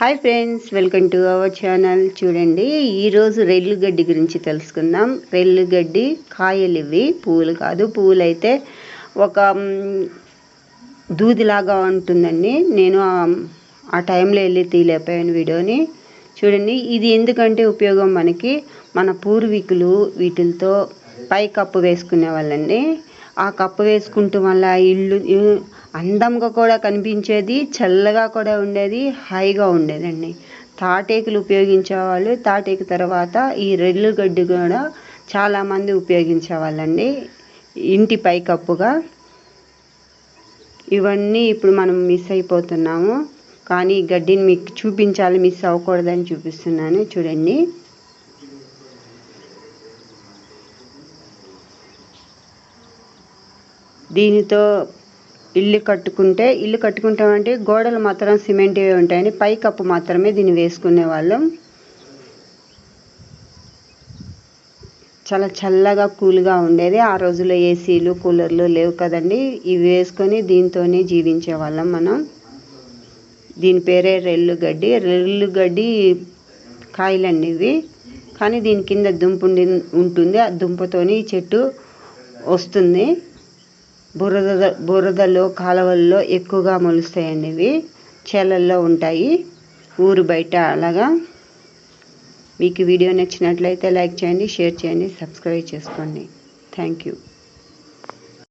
Hi friends welcome to our channel. చూడండి ఈరోజు రెల్లు గడ్డి గురించి తెలుసుకుందాం. రెల్లు గడ్డి కాయలు ఇవి పువ్వులు కాదు. పువ్వులు అయితే ఒక దూదిలాగా ఉంటుందండి. నేను ఆ- టైంలో వెళ్ళి తీయలేకపోయాను వీడియోని. చూడండి ఇది ఎందుకంటే ఉపయోగం మనకి? మన పూర్వీకులు వీటితో పై కప్పు వేసుకునే వాళ్ళండి. ఆ కప్పు వేసుకుంటూ వల్ల ఇల్లు అందంగా కూడా కనిపించేది చల్లగా కూడా ఉండేది హాయిగా ఉండేదండి. తాటేకులు ఉపయోగించేవాళ్ళు. తాటేకు తర్వాత ఈ రెల్లు గడ్డి కూడా చాలామంది ఉపయోగించేవాళ్ళండి. ఇంటి పైకప్పుగా ఇవన్నీ ఇప్పుడు మనం మిస్ అయిపోతున్నాము. కానీ గడ్డిని మీకు చూపించాలి మిస్ అవ్వకూడదని చూపిస్తున్నాను. చూడండి. దీనితో ఇల్లు కట్టుకుంటే ఇల్లు కట్టుకుంటామంటే గోడలు మాత్రం సిమెంట్ ఉంటాయని పై కప్పు మాత్రమే దీన్ని వేసుకునే వాళ్ళం. చాలా చల్లగా కూల్గా ఉండేది. ఆ రోజుల్లో ఏసీలు కూలర్లు లేవు కదండి. ఇవి వేసుకొని దీంతోనే జీవించే వాళ్ళం మనం. దీని పేరే రెల్లు గడ్డి. రెల్లు గడ్డి కాయలండి ఇవి. కానీ దీని కింద దుంపు ఉంటుంది. ఆ దుంపతోని ఈ చెట్టు వస్తుంది. బురద బురదలో కాలువల్లో ఎక్కువగా మొలుస్తాయండి ఇవి చేలల్లో ఉంటాయి. ఊరు బయట అలాగా. మీకు వీడియో నచ్చినట్లయితే లైక్ చేయండి షేర్ చేయండి సబ్స్క్రైబ్ చేసుకోండి. Thank you.